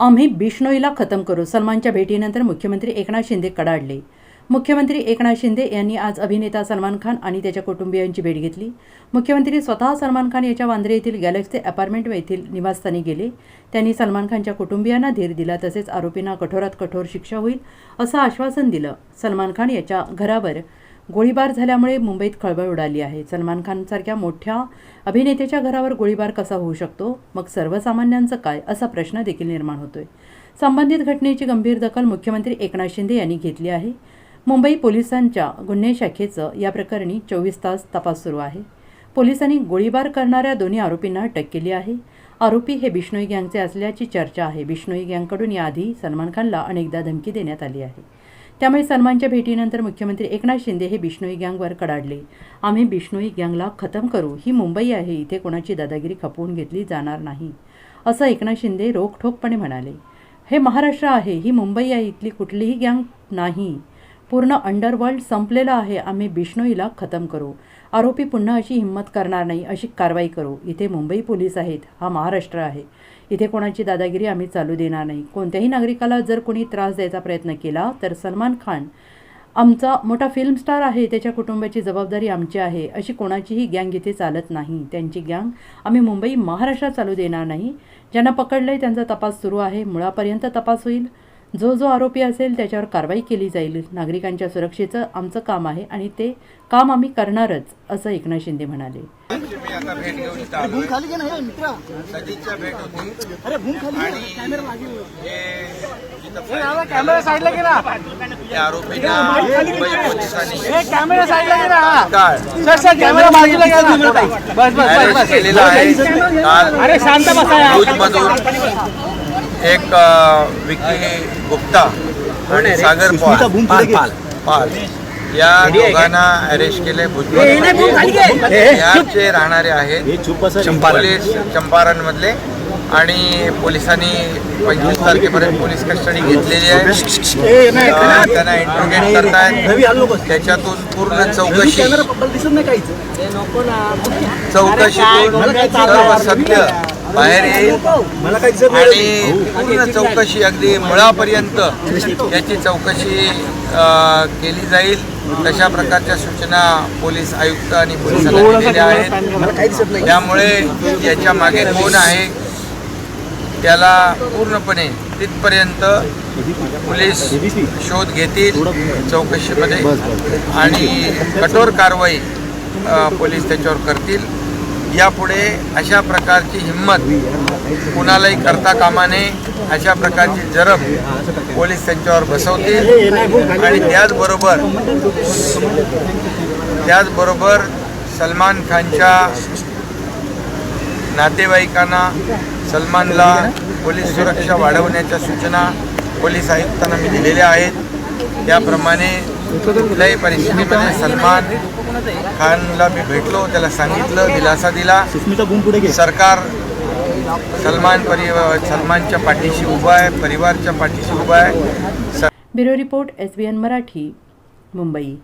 आम्ही बिष्णोईला खतम करू. सलमानच्या भेटीनंतर मुख्यमंत्री एकनाथ शिंदे कडाडले. मुख्यमंत्री एकनाथ शिंदे यांनी आज अभिनेता सलमान खान आणि त्याच्या कुटुंबियांची भेट घेतली. मुख्यमंत्री स्वतः सलमान खान याच्या वांद्रे येथील गॅलेक्सी अपार्टमेंट येथील निवासस्थानी गेले. त्यांनी सलमान खानच्या कुटुंबियांना धीर दिला तसेच आरोपींना कठोरात कठोर शिक्षा होईल असं आश्वासन दिलं. सलमान खान याच्या घरावर गोळीबार झाल्यामुळे मुंबईत खळबळ उडाली आहे. सलमान खानसारख्या मोठ्या अभिनेत्याच्या घरावर गोळीबार कसा होऊ शकतो? मग सर्वसामान्यांचं काय? असा प्रश्न देखील निर्माण होतोय. संबंधित घटनेची गंभीर दखल मुख्यमंत्री एकनाथ शिंदे यांनी घेतली आहे. मुंबई पोलिसांच्या गुन्हे शाखेचं या प्रकरणी चोवीस तास तपास सुरू आहे. पोलिसांनी गोळीबार करणाऱ्या दोन्ही आरोपींना अटक केली आहे. आरोपी हे बिष्णोई गँगचे असल्याची चर्चा आहे. बिष्णोई गँगकडून याआधी सलमान खानला अनेकदा धमकी देण्यात आली आहे. त्यामुळे सलमानच्या भेटीनंतर मुख्यमंत्री एकनाथ शिंदे हे बिष्णोई गँगवर कडाडले. आम्ही बिष्णोई गँगला खतम करू. ही मुंबई आहे. इथे कोणाची दादागिरी खपवून घेतली जाणार नाही. असं एकनाथ शिंदे रोखठोकपणे म्हणाले. हे महाराष्ट्र आहे. ही मुंबई आहे. इथली कुठलीही गँग नाही. पूर्ण अंडरवर्ल्ड संपलेलं आहे. आम्ही बिष्णोईला खतम करू. आरोपी पुन्हा अशी हिंमत करणार नाही अशी कारवाई करू. इथे मुंबई पोलीस आहेत. हा महाराष्ट्र आहे. इथे कोणाची दादागिरी आम्ही चालू देणार नाही. कोणत्याही नागरिकाला जर कोणी त्रास द्यायचा प्रयत्न केला तर सलमान खान आमचा मोठा फिल्म स्टार आहे. त्याच्या कुटुंबाची जबाबदारी आमची आहे. अशी कोणाचीही गँग इथे चालत नाही. त्यांची गँग आम्ही मुंबई महाराष्ट्रात चालू देणार नाही. ज्यांना पकडलं आहे त्यांचा तपास सुरू आहे. मुळापर्यंत तपास होईल. जो जो आरोपी असेल त्याच्यावर कारवाई केली जाईल. नागरिकांच्या सुरक्षेचं आमचं काम आहे आणि ते काम आम्ही करणारच असं एकनाथ शिंदे म्हणाले. अरे भूम खाली घे ना, कॅमेरा लागेल हे इथं कॅमेरा साईडला घे ना. त्या आरोपींना मुंबई पोलिसांनी कॅमेरा साईडला घे ना. काळ सर सर कॅमेरा बाजूला घ्या ना. बस बस बस अरेस्ट बस केलेला आहे काल अरे शांत बसा. एक विकी गुप्ता आणि सागर पाल पाल. या दोघांना अरेस्ट केले. भुजबळ याचे राहणारे आहेत पोलीस चंपारण. मधले आणि पोलिसांनी पंचवीस तारखेपर्यंत पोलीस कस्टडी घेतलेली आहे. त्यांना इंट्रोगेट करतायत. त्याच्यातून पूर्ण चौकशी. दिसत नाही काहीच. चौकशीतून सर्व सत्य बाहेर येईल. मला काही दिसत आणि पूर्ण चौकशी अगदी मुळापर्यंत याची चौकशी केली जाईल. तशा प्रकारच्या सूचना पोलीस आयुक्त आणि पोलिसांना दिलेल्या आहेत. काही दिसत नाही. त्यामुळे याच्या मागे कोण आहे त्याला पूर्णपणे तिथपर्यंत पोलीस शोध घेतील चौकशीमध्ये. आणि कठोर कारवाई पोलीस त्याच्यावर करतील. यापुढे अशा प्रकारची हिंमत कुणालाही करता कामा नये अशा प्रकारची जरब पोलीस त्यांच्यावर बसवतील. आणि त्याचबरोबर त्याचबरोबर सलमान खानच्या नातेवाईकांना सलमानला पोलीस सुरक्षा वाढवण्याच्या सूचना पोलीस आयुक्तांना मी दिलेल्या आहेत. त्याप्रमाणे कुठल्याही परिस्थितीमध्ये सलमान खानला मी भेटलो त्याला सांगितलं दिलासा दिला. सरकार सलमान परिवार सलमानच्या पाठीशी उभं आहे परिवारच्या पाठीशी उभं आहे. Bureau report S B N Marathi Mumbai.